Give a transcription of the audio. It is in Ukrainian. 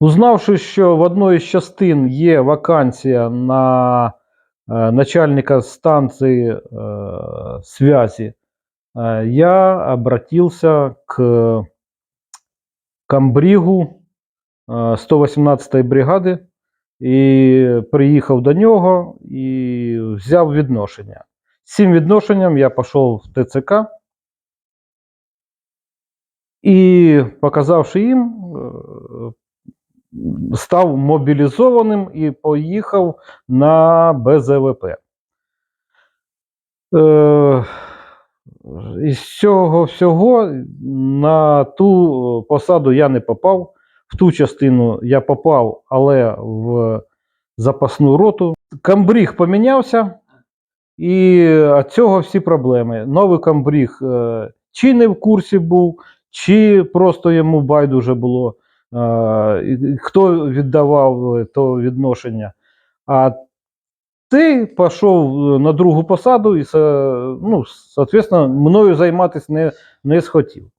Узнавши, що в одній із частин є вакансія на е, начальника станції е, связи, е, я обратился к комбригу е, 118-ї бригади і приїхав до нього і взяв відношення. З цим відношенням я пішов в ТЦК і, показавши їм, е, став мобілізованим і поїхав на БЗВП. Е, із цього всього на ту посаду я не попав. В ту частину я попав, але в запасну роту. Камбріг помінявся, і від цього всі проблеми. Новий камбріг е, чи не в курсі був, чи просто йому байдуже було, хто віддавав е, то відношення. А ти пішов е, на другу посаду і, со- ну, соответственно, мною займатися не, не схотів.